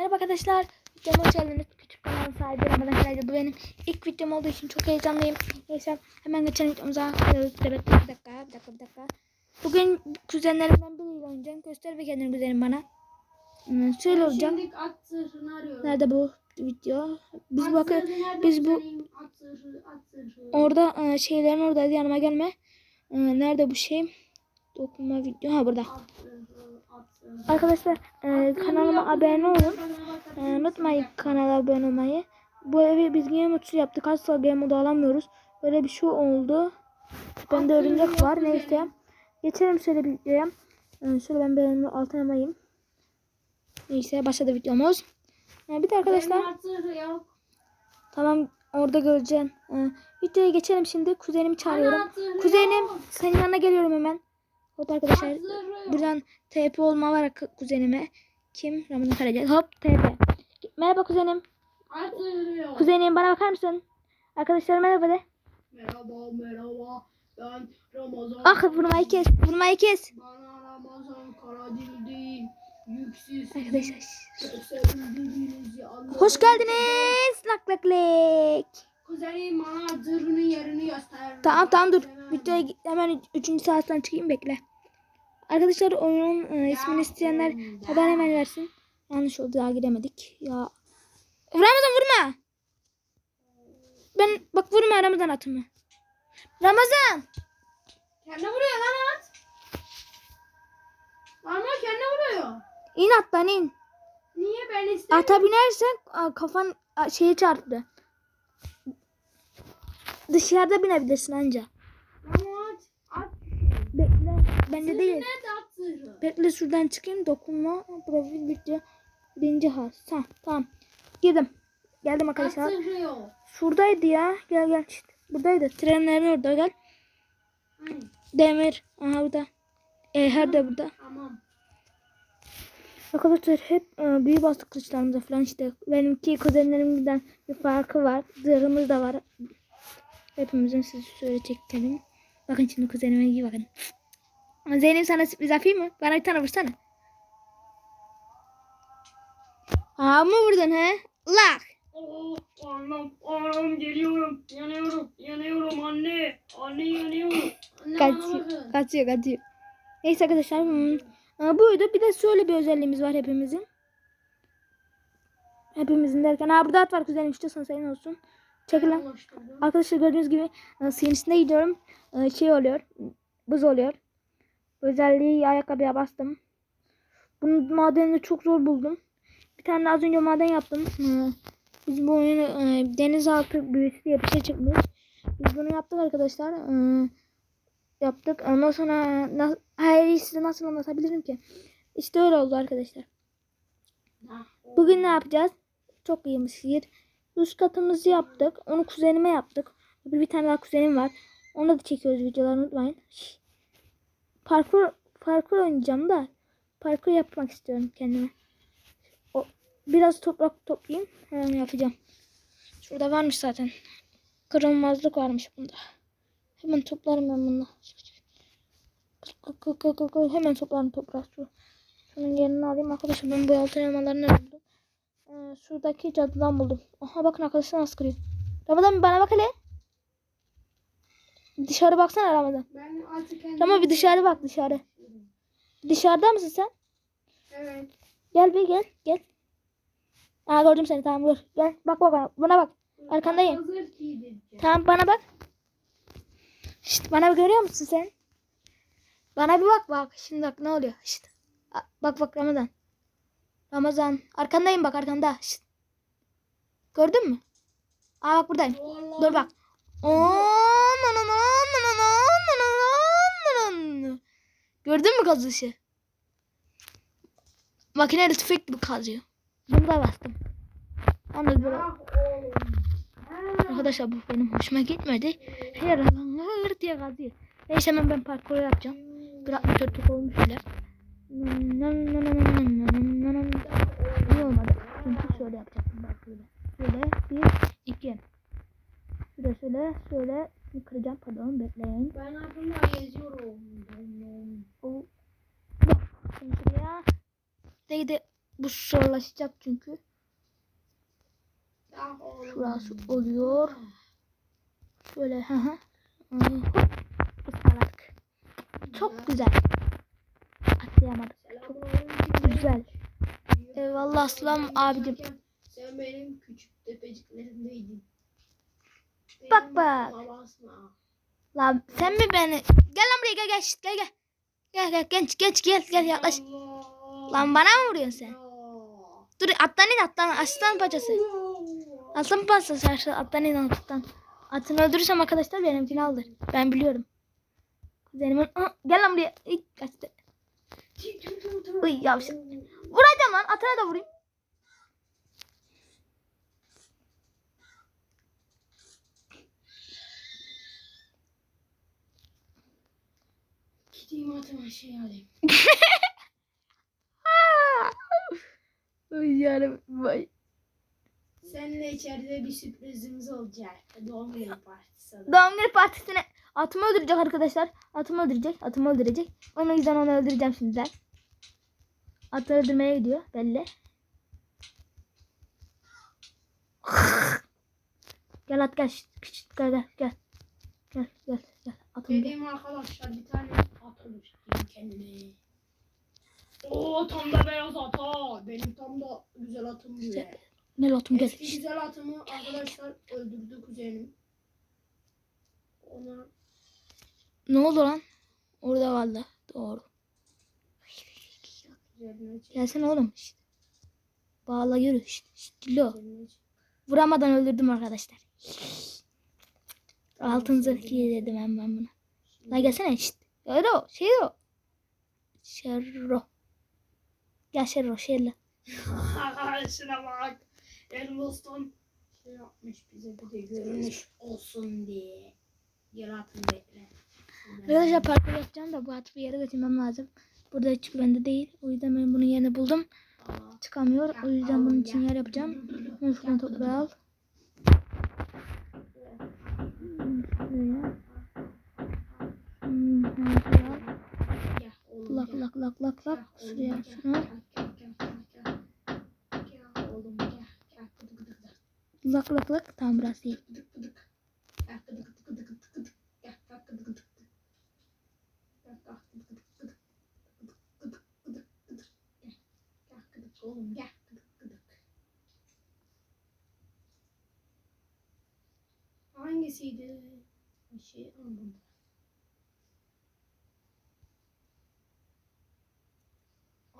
Merhaba arkadaşlar. Videoma hoş geldiniz. Küçük kanalın sahibi Ramazan Karaydı. Bu benim ilk videom olduğu için çok heyecanlıyım. Neyse hemen geçen videomuza gidiyoruz. Bir dakika, bir dakika, bir dakika, bir dakika. Bugün kuzenlerimden biriyle oynayacağım. Göster bir kendini kuzenim bana. Hmm, şöyle olacak. Şimdi at zırhını arıyorum. Nerede bu video? Biz At bakın biz bu? At zırhı, at zırhı. orada e, şeylerin oradaydı yanıma gelme. E, Nerede bu şey? Dokunma video. Ha burada. At zırhı, at zırhı. Arkadaşlar e, kanalıma abone olun. Ee, unutmayın kanala abone olmayı. Bu evi biz game modu yaptık. Asla game modu alamıyoruz. Böyle bir şey oldu. Bende örümcek var. Neyse. Geçelim şöyle bir videoya. Ee, şöyle ben beğenimi altına yamayayım. Neyse başladı videomuz. Ee, bir de arkadaşlar. Tamam orada göreceğim. Ee, videoya geçelim şimdi. Kuzenimi çağırıyorum. Kuzenim senin yanına geliyorum hemen. Hop arkadaşlar. Buradan TP olma var ku- kuzenime. Kim? Ramazan Karaca. Hop TP. Merhaba kuzenim. Yok. Kuzenim bana bakar mısın? Arkadaşlar merhaba de. Merhaba merhaba. Ben Ramazan. Ah vurmayı kes. Vurmayı kes. Bana Ramazan Karadil Yüksüz. Arkadaşlar. Hoş geldiniz. Lak lak lek. Kuzenim bana zırhının yerini göster. Tamam tamam dur. Git- hemen 3. saatten çıkayım bekle. Arkadaşlar oyunun e, ismini isteyenler haber hemen versin. Yanlış oldu daha giremedik. Ya. Ramazan vurma. Ben bak vurma Ramazan atımı. Ramazan. Kendi vuruyor lan at. Ama kendi vuruyor. İn attan in. Niye ben istemiyorum? Ata binersen kafan şeye çarptı. Dışarıda binebilirsin anca. Ama at. At. Zırhı değil. Bekle şuradan çıkayım. Dokunma. Profil bitti. Birinci has. Tamam. Tamam. Girdim. Geldim arkadaşlar. Şuradaydı ya. Gel gel. Şişt. Buradaydı. Trenlerin orada gel. Demir. Aha burada. E, her de burada. Tamam. Arkadaşlar hep e, büyü bastık kılıçlarımıza falan işte. Benimki kuzenlerimden bir farkı var. Zırhımız da var. Hepimizin sizi şöyle çekelim. Bakın şimdi kuzenime iyi bakın. Zeynep sana sürpriz yapayım mı? Bana bir tane vursana. Aa mı vurdun he? Lak. Oh, anam, anam geliyorum. Yanıyorum, yanıyorum anne. Anne yanıyorum. Anne Kaçıyor, kaçıyor, kaçıyor. Neyse arkadaşlar. Hmm. Aa, buydu. Bir de şöyle bir özelliğimiz var hepimizin. Hepimizin derken. Ha burada at var kuzenim. İstiyorsan senin olsun. Çekil lan. Ulaştırdım. Arkadaşlar gördüğünüz gibi e, suyun içine gidiyorum. Şey oluyor. Buz oluyor. Özelliği ayakkabıya bastım. Bunun madenini çok zor buldum. Bir tane az önce maden yaptım. Biz bu oyunu e, denizaltı büyüsü diye bir şey çıkmış. Biz bunu yaptık arkadaşlar. Yaptık. Ondan sonra hayır size nasıl anlatabilirim ki? İşte öyle oldu arkadaşlar. Bugün ne yapacağız? Çok iyi bir şiir. Üst katımızı yaptık. Onu kuzenime yaptık. Bir, bir tane daha kuzenim var. Onu da çekiyoruz videoları unutmayın. Şş. Parkur parkur oynayacağım da parkur yapmak istiyorum kendime. O, biraz toprak toplayayım. Hemen yapacağım. Şurada varmış zaten. Kırılmazlık varmış bunda. Hemen toplarım ben bunu. Hemen toplarım toprak. Şu, şunun yerini alayım. Arkadaşlar ben bu altın elmalarını buldum. Ee, şuradaki cadıdan buldum. Aha bakın arkadaşlar nasıl kırıyor. Ramazan bana bak hele. Dışarı baksana Ramazan. Ben artık kendim... Bir dışarı bak dışarı. Dışarıda mısın sen? Evet. Gel bir gel gel. Aa gördüm seni tamam dur. Gel bak bak bana, bana bak. Arkandayım. Tamam bana bak. Şşt bana bir görüyor musun sen? Bana bir bak bak. Şimdi bak ne oluyor? Şşt. Bak bak Ramazan. Ramazan. Arkandayım bak arkanda. Şşt. Gördün mü? Aa bak buradayım. Vallahi Dur bak. Oo, na na na na na na na na. Gördün mü kazışı? Makineyle tüfek gibi kazıyor. Da bastım. Yalnız böyle. Arkadaşlar bu benim hoşuma gitmedi. Her alan hır diye kazıyor. Neyse hemen ben parkur yapacağım. Bir 64'lük olmuş bile. İyi olmadı. Çünkü şöyle yapacaktım şöyle. Şöyle bir iki. Şöyle şöyle şöyle bir kıracağım pardon bekleyin. Ben aklımda geziyorum. O bak şimdi şuraya. Değdi Bu zorlaşacak çünkü. Oğlum. Şurası oluyor. Şöyle hı hı. Ispaladık. Çok güzel. Atlayamadık. Selamünaleyküm. Güzel. Eyvallah aslan abicim. Sen benim küçük tepeciklerimdeydin. Bak bak. Lan sen mi beni? Gel lan buraya gel gel gel gel. Gel gel genç genç gel gel yaklaş. Lan bana mı vuruyorsun sen? Dur atlan in atlan aslan bacası. Aslan bacası aşağı atlan in atlan. Atını öldürürsem arkadaşlar benimkini alır. Ben biliyorum. Kuzenimin gel lan buraya. İy, kaçtı. Uy, yavşak. Vuracağım lan atına da vurayım. Gideyim atıma şey alayım. Ay yarım vay. Seninle içeride bir sürprizimiz olacak. Doğum günü partisi. Doğum günü partisine atımı öldürecek arkadaşlar. Atımı öldürecek. Atımı öldürecek. Onun yüzden onu öldüreceğim şimdiden. Atı öldürmeye gidiyor belli. gel at gel. şşt, Gel gel gel. Gel gel gel. Atım gel. Dediğim arkadaşlar bir tane at oluşturayım kendime. Oo tam da beyaz at ha. Benim tam da güzel atım gibi. Gel atım gel. Eski güzel atımı arkadaşlar öldürdü kuzenim. Ona Ne oldu lan? Orada valla. Doğru. Gelsene oğlum. Şşt. Bağla yürü. Dilo. üzerine çek. Vuramadan öldürdüm arkadaşlar. Altın zırh dedim ben, ben buna. La gelsene şşt. Şero. Şero. Şero. Gel Şero. Şero. Şuna bak. Elmas'tan şey yapmış bize bir de görünüş olsun diye. Gel atın bekle. Arkadaşlar parkur yapacağım da bu atı bir yere götürmem lazım. Burada hiç güvende değil. O yüzden ben bunun yerini buldum. Aa. Çıkamıyor. O yüzden bunun için yer yapacağım. Bunu şuradan toprağı al. Şuraya. Lak lak lak lak lak. Oğlum, Şuraya oğlum gıdı. Lak lak lak. Tamam burası iyi. Gıdık. Gel gıdı gıdı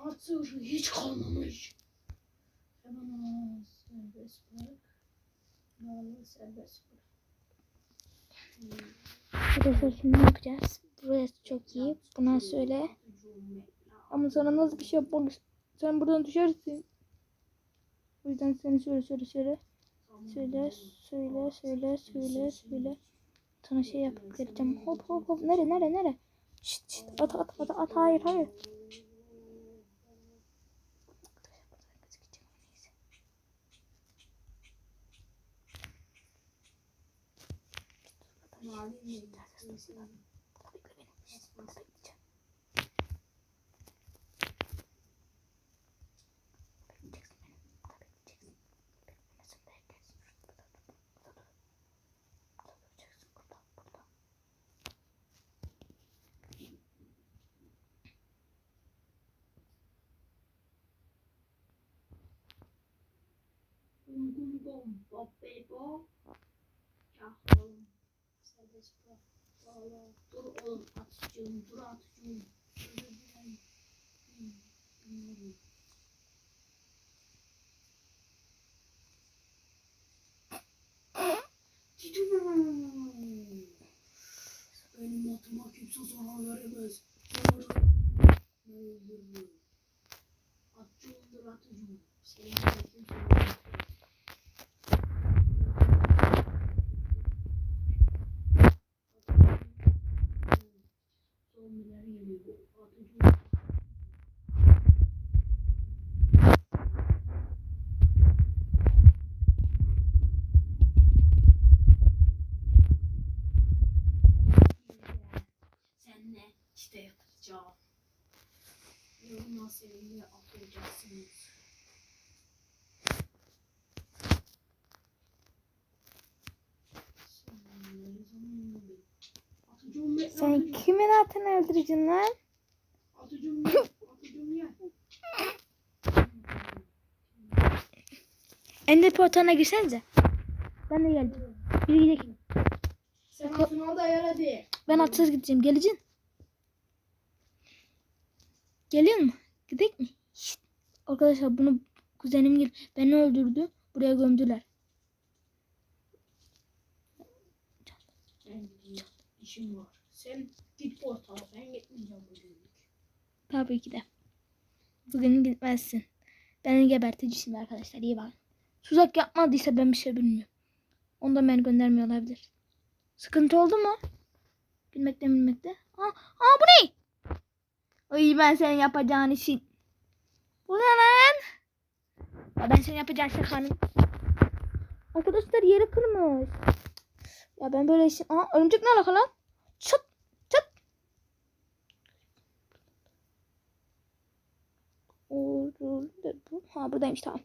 Zırhı hiç kalmamış. Hemen serbest bırak. Bağlı serbest bırak. Arkadaşlar şimdi ne yapacağız? Burası çok iyi. Buna söyle. Ama sana nasıl bir şey yapmalısın? Sen buradan düşersin. O yüzden seni şöyle şöyle şöyle. Söyle, söyle, söyle, söyle, söyle. Sana şey yapıp vereceğim. Hop hop hop. Nere nere nere? Şşt şşt. At at at at. Hayır hayır. Mavi mi? Bum bum bum. Bop bey bop. Ya oğlum. Serbest bırak. Valla. Dur oğlum atıcığım. Dur atıcığım. Sen kimin atını öldüreceksin lan? Atıcım ya. Atıcım ya. Ender portalına girsenize. Ben de geldim. Yürü gidelim. Sen atını orada ayar hadi. Ben atsız gideceğim. Geleceksin. Geliyor mu? Gidelim mi? Şşt. Arkadaşlar bunu kuzenim gel beni öldürdü. Buraya gömdüler. Ben gideyim. İşim var. Sen git portala. Ben gitmeyeceğim bugün. Tabii ki de. Bugün gitmezsin. Beni geberteceksin arkadaşlar. İyi bakın. Tuzak yapmadıysa ben bir şey bilmiyorum. Ondan beni göndermiyor olabilir. Sıkıntı oldu mu? Bilmekte bilmekte. Aa, aa bu ne? Ay ben senin yapacağın işin. Bu ne lan? Ya ben senin yapacağın şakanın. Arkadaşlar yeri kırmış. Ya ben böyle işin... Aa örümcek ne alaka lan? Çıt çıt. Ha buradaymış tamam.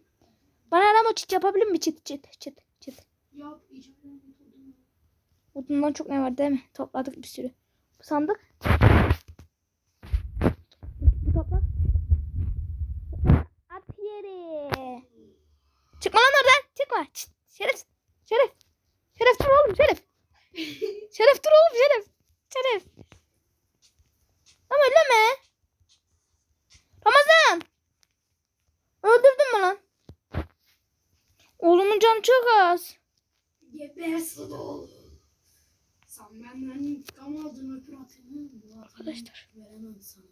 Bana o çit yapabilir mi? Çit çit çit çit. Yap. Odundan çok ne var değil mi? Topladık bir sürü. Bu sandık. Bu toprak. At yere. Çıkma lan Çıt. Şeref. Şeref. Şeref dur oğlum şeref. Şeref dur oğlum şeref. Şeref. Ama elleme. Ramazan. Öldürdün mü lan? Oğlumun canı çok az. Gebersin oğlum. Sen benden intikam aldın öpür atını. Arkadaşlar. Veremem sana.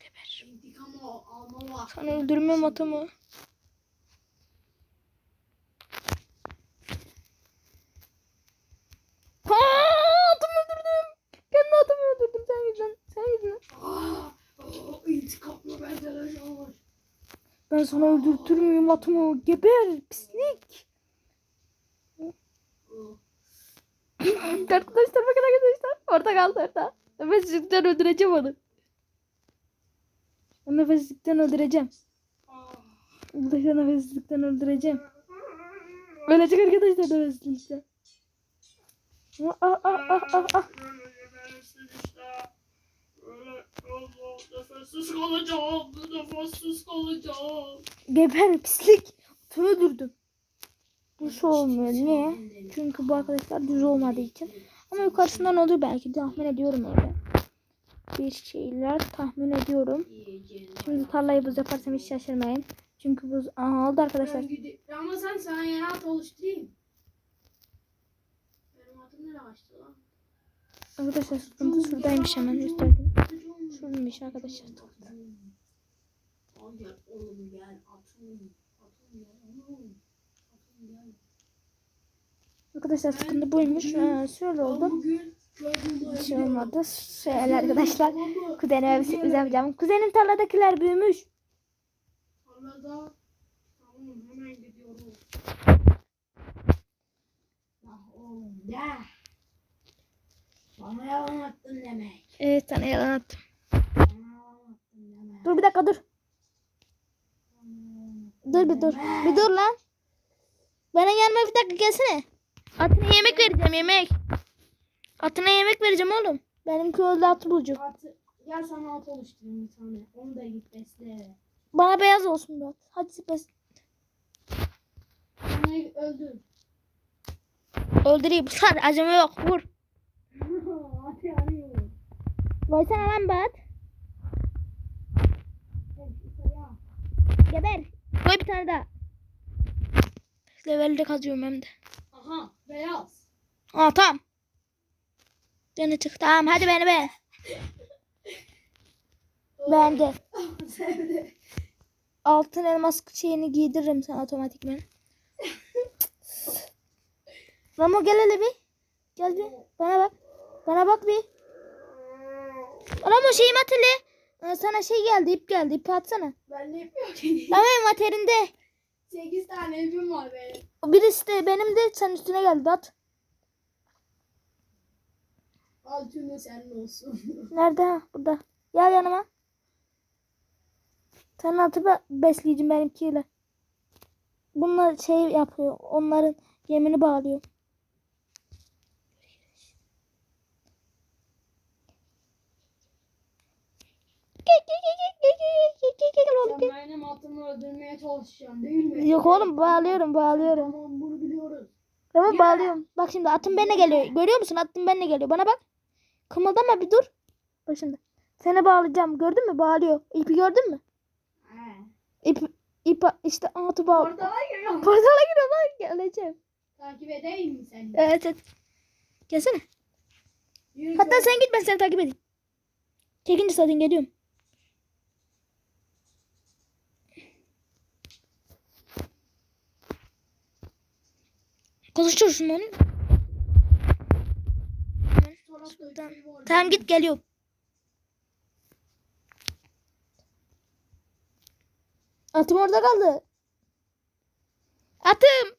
Geber. İntikam al, alma. Sana öldürmem atımı. Ha, atımı öldürdüm. Kendi atımı öldürdüm sen yüzünden. Sen yüzünden. Aa, intikamla benden aşağı. Ben sana öldürtür müyüm atımı? Geber pislik. arkadaşlar bakın arkadaşlar. Orada kaldı orada. Nefessizlikten öldüreceğim onu. Nefessizlikten öldüreceğim. Arkadaşlar nefessizlikten öldüreceğim. Ölecek arkadaşlar nefessizlikten. Geber pislik. Öldürdüm. Bu şu olmuyor. Niye? Çünkü bu arkadaşlar düz olmadığı için. Ama yukarısından oluyor belki. Tahmin ediyorum öyle. Bir şeyler tahmin ediyorum. Şimdi tarlayı buz yaparsam hiç şaşırmayın. Çünkü buz Aa, oldu arkadaşlar. Ramazan sana yeni at oluşturayım. Benim atım nereye kaçtı lan? Arkadaşlar sıkıntı şuradaymış hemen gösterdim. Şuradaymış arkadaşlar. Arkadaşlar sıkıntı buymuş. Ha, şöyle oldu. Bir şey olmadı. Şöyle arkadaşlar. Kuzenime bir sürpriz yapacağım. Kuzenim tarladakiler büyümüş. Tarlada. Tamam hemen gidiyorum. Ya oğlum ya. Bana yalan attın demek. Evet sana yalan attım. Bana yalan attın demek. Dur bir dakika dur. Dur bir dur. Bir dur lan. Bana yanıma bir dakika gelsene. Atına yemek vereceğim yemek. Atına yemek vereceğim oğlum. Benim köyde at bulacak. Atı, gel sana at oluşturayım bir tane. Onu da git besle. Bana beyaz olsun biraz. Hadi bes. Onu öldür. Öldüreyim. Sar acıma yok. Vur. Atı arıyor. Koysana lan bat. Geber. Koy bir tane daha. Levelde kazıyorum hem de. Aha beyaz. Aa tamam. Beni çık. Tamam hadi beni be. Ben de. Altın elmas şeyini giydiririm sana otomatikmen. Ramo gel hele bir. Gel bir. Bana bak. Bana bak bir. At hele. Ee, Sana şey geldi ip geldi. İpi atsana. Ben ne yapıyorum ki? Ama benim materiinde. 8 tane ipim var benim. Birisi de benim de sen üstüne geldi at. Al tümü senin olsun. Nerede? Ha, burada. Gel yanıma. Sen atı be- besleyeceğim benimkiyle. Bunlar şey yapıyor. Onların yemini bağlıyor. Sen benim atımı öldürmeye çalışacaksın değil mi? Yok oğlum bağlıyorum bağlıyorum. Tamam bunu biliyoruz. Tamam bağlıyorum. Bak şimdi atım benimle geliyor. Görüyor musun? Atım benimle geliyor. Bana bak. Kımıldama bir dur. Bak şimdi. Seni bağlayacağım. Gördün mü? Bağlıyor. İpi gördün mü? He. İp, ip işte atı bağlı. Portala giriyorum. Portala giriyor lan. Geleceğim. Takip edeyim mi seni? Evet evet. Gelsene. Yürü Hatta sen- sen git ben seni takip edeyim. Çekince zaten geliyorum. Konuşuyoruz şimdi onu. Tamam. git geliyorum. Atım orada kaldı. Atım.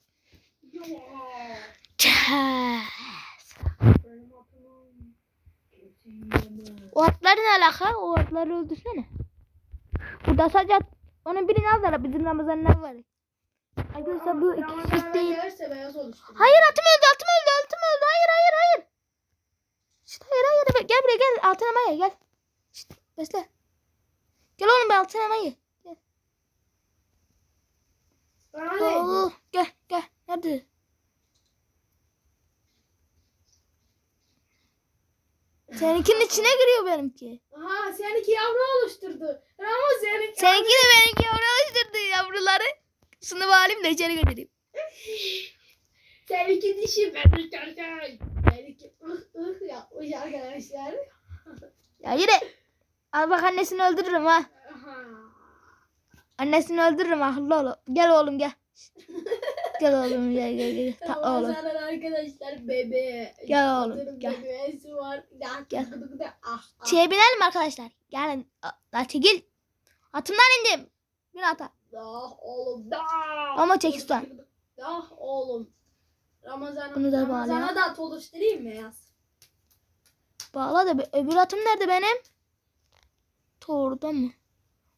O atlar ne alaka? O atları öldürsene. Burada sadece at. Onun birini al da bizim Ramazan'dan var. Arkadaşlar bu iki Ramazan'a kişilik değil. Hayır atım öldü atım öldü atım öldü. Hayır hayır hayır. İşte hayır hayır. Gel buraya gel. Altına maya gel. İşte besle. Gel oğlum ben altına maya. Gel. Oo, gel gel. Nerede? Seninkinin içine giriyor benimki. Aha seninki yavru oluşturdu. Ama seninki Seninki de benimki yavru alıştırdı yavruları. Şunu bağlayayım da içeri götüreyim. Seninki dişi ben de çarçay. Seninki ıh ıh yapmış arkadaşlar. Ya yürü. Al bak annesini öldürürüm ha. Annesini öldürürüm akıllı ol. Gel oğlum gel. Gel oğlum gel gel gel. Tatlı oğlum. Ramazan'ın arkadaşlar bebe. Gel oğlum, gel. Bebeğesi var. Gel. gıdı, Ah, ah. Şeye binelim arkadaşlar. Gelin. La çekil. Atımdan indim. Bir ata. Dah oğlum dah. Ama çek üstten. Dah oğlum. Ramazan, Bunu da Ramazan'a bağlayalım. da at oluşturayım mı yaz? Bağla da be- öbür atım nerede benim? Torda mı?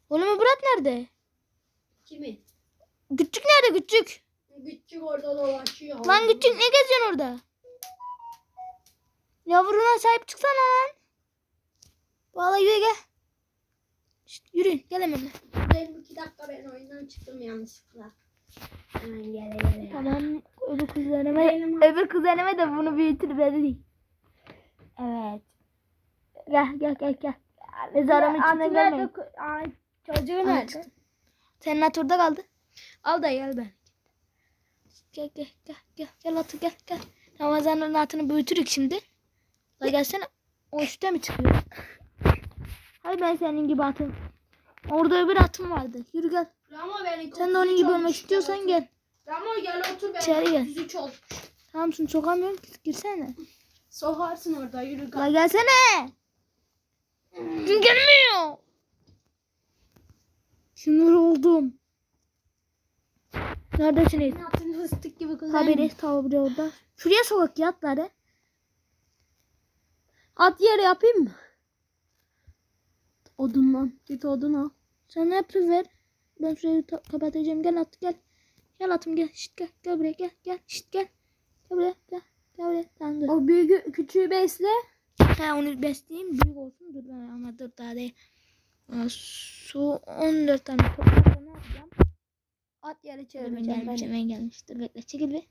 Oğlum öbür at nerede? Kimin? Küçük nerede küçük? Küçük orada dolaşıyor. Lan küçük ne geziyorsun orada? Yavruna sahip çıksana lan. Bağla yürü gel. Şşt, yürüyün gel hemen. Benim iki dakika ben oyundan çıktım yanlışlıkla. Hemen gele gele. Tamam öbür kuzenime, Benim- öbür kuzenime de bunu büyütür verdik. Evet. Gel gel gel gel. Mezarımın içine gelmeyin. Ay, çocuğu nerede? Senin at orada kaldı. Al da gel ben. Gel gel gel gel gel atı gel gel. Ramazan'ın atını büyütürük şimdi. La gelsene. O üstte mi çıkıyor? Hayır ben senin gibi atım. Orada öbür atım vardı. Yürü gel. Ramo beni Sen de onun gibi olmak istiyorsan gel. Ramo gel otur ben. İçeri gel. 33 ol. Tamam şunu sokamıyorum. Girsene. Sokarsın orada yürü La gel. gelsene. Kim gelmiyor? Sinir oldum. Neredesiniz? Atın fıstık gibi kız. Haberi tabi orada. Şuraya sokak ya atları. At yeri yapayım mı? Odundan. Git odun al. Sen ne yapıyorsun ver. Ben şurayı ta- kapatacağım. Gel at gel. Gel atım gel. Şişt gel. Gel buraya gel. Gel. Şişt gel. Gel buraya gel. Gel buraya. Tamam dur. O büyüğü küçüğü besle. Ha onu besleyeyim. Büyük olsun. Dur ben ama dur daha değil. Su 14 tane toplarsa ne yapacağım? At ben çevireceğim ben. Hemen gelmiş. Dur bekle. Çekil bir.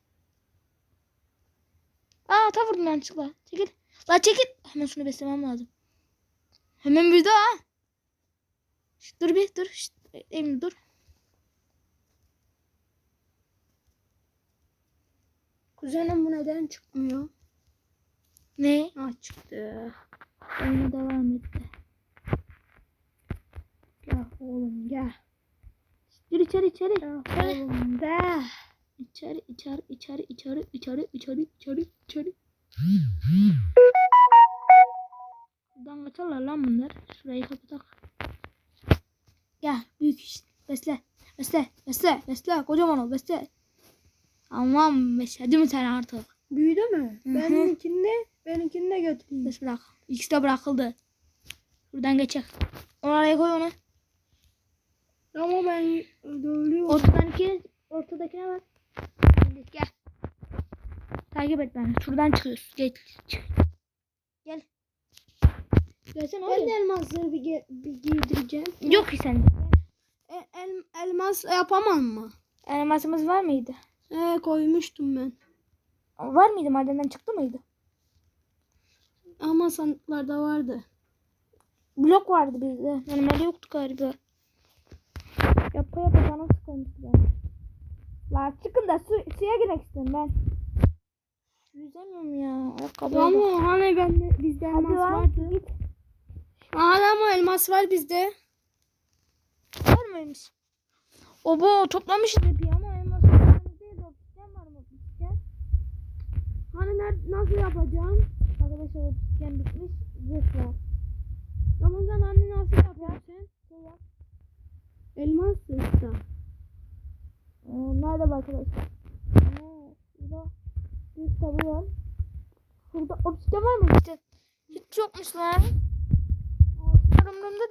Aa ta vurdum yanlışlıkla. Çekil. La çekil. Hemen şunu beslemem lazım. Hemen büyüdü ha. Şşt, dur bir dur. Şşt, Emin dur. Kuzenim bu neden çıkmıyor? Ne? Ha çıktı. Oyuna devam etti. Gel oğlum gel. Gir içeri içeri. Gel oğlum gel. İçeri içeri içeri içeri içeri içeri içeri içeri. Buradan kaçarlar lan bunlar. Şurayı kapatak. Gel büyük iş. Besle. Besle. Besle. Besle. Kocaman ol. Besle. Tamam. Besledin mi sen artık? Büyüdü mü? Benimkini de, benimkini de götüreyim. Bes bırak. İkisi de bırakıldı. Buradan geçecek. Oraya koy onu. Ama ben dövülüyorum. Ortadan iki. Ortadakine bak. Gel. Takip et beni. Şuradan çıkıyoruz. Geç. Çık. Gel. Versene Ben de elmasları bir, ge- bir giydireceğim. Yok sende. E, el, elmas yapamam mı? Elmasımız var mıydı? Ee, koymuştum ben. Var mıydı madenden çıktı mıydı? Ama sandıklarda vardı. Blok vardı bizde. Normalde yoktu galiba. Yapa yapa canım sıkılmıştı ben. La çıkın da su, suya girmek istiyorum ben. Yüzemiyorum ya. Ayakkabı. Ama hani ben de, bizde elmas vardı. git. Hala ama elmas var bizde. Var mıymış? Obo toplamışız hep ya ama elmas değil. Obsidian var mı? Obsidian. Hani ner- nasıl yapacağım? Arkadaşlar obsidian bitmiş. Zırh var. Ramazan hani nasıl yapacaksın? Şey yap. Elmas işte. Ee, nerede bu arkadaşlar? Ee, burada bir tabu var. Burada obsidian var mı? Obsidian. Hiç yokmuş lan. Aa, Umurumda